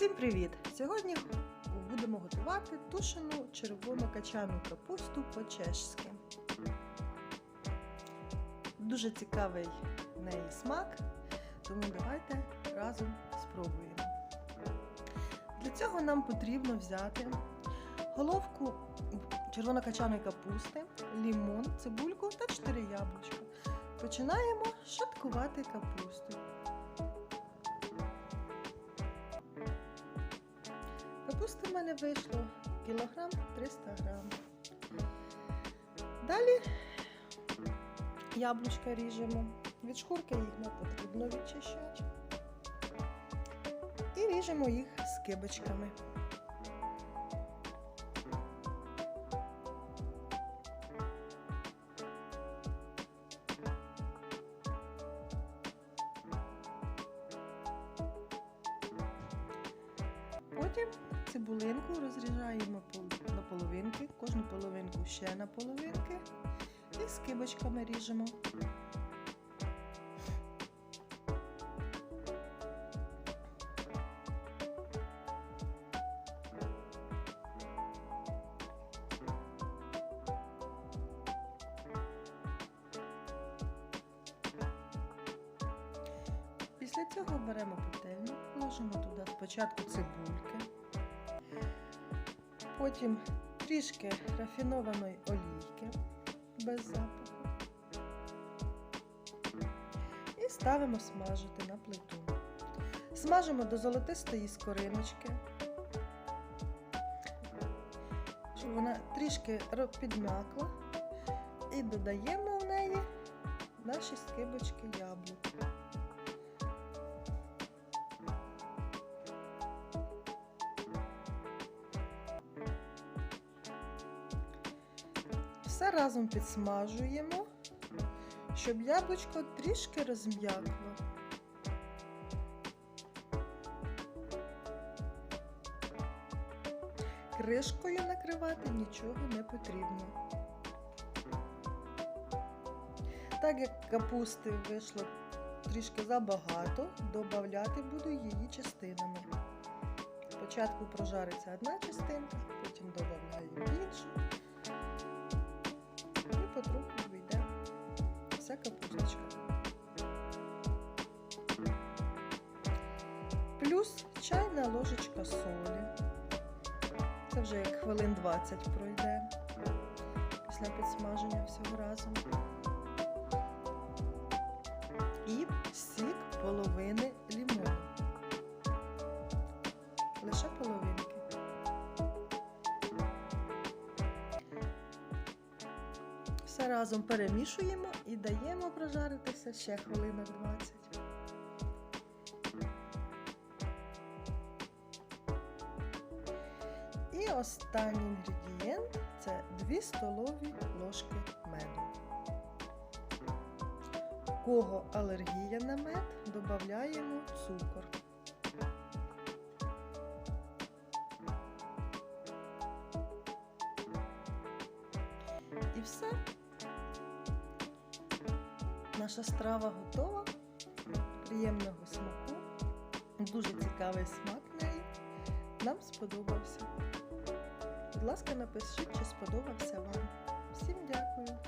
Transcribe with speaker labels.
Speaker 1: Всім привіт! Сьогодні будемо готувати тушену червону качану капусту по-чешськи. Дуже цікавий в неї смак, тому давайте разом спробуємо. Для цього нам потрібно взяти головку червонокачаної капусти, лімон, цибульку та 4 яблучка. Починаємо шаткувати капусту. Капусти в мене вийшло кілограм 300 грам. Далі яблучка ріжемо. Від шкурки їх не потрібно відчищати. І ріжемо їх скибочками. Потім цибулинку розрізаємо пол- на половинки, кожну половинку ще на половинки і скибочками ріжемо. Після цього беремо пательню, ложимо туди спочатку цибульки, потім трішки рафінованої олійки без запаху і ставимо смажити на плиту. Смажимо до золотистої скориночки, щоб вона трішки підм'якла, і додаємо в неї наші скибочки яблук. Все разом підсмажуємо, щоб яблучко трішки розм'якло. Кришкою накривати нічого не потрібно. Так як капусти вийшло трішки забагато, додати буду її частинами. Спочатку прожариться одна частинка, потім додаю іншу. Потроху вийде вся капусточка. Плюс чайна ложечка солі. Це вже як хвилин 20 пройде після підсмаження всього разом. І сік половини лімону. Лише половинки. Все разом перемішуємо і даємо прожаритися ще хвилинок 20. І останній інгредієнт це 2 столові ложки меду. У кого алергія на мед, додаємо цукор. І все. Наша страва готова. Приємного смаку. Дуже цікавий смак неї. Нам сподобався. Будь ласка, напишіть, чи сподобався вам. Всім дякую.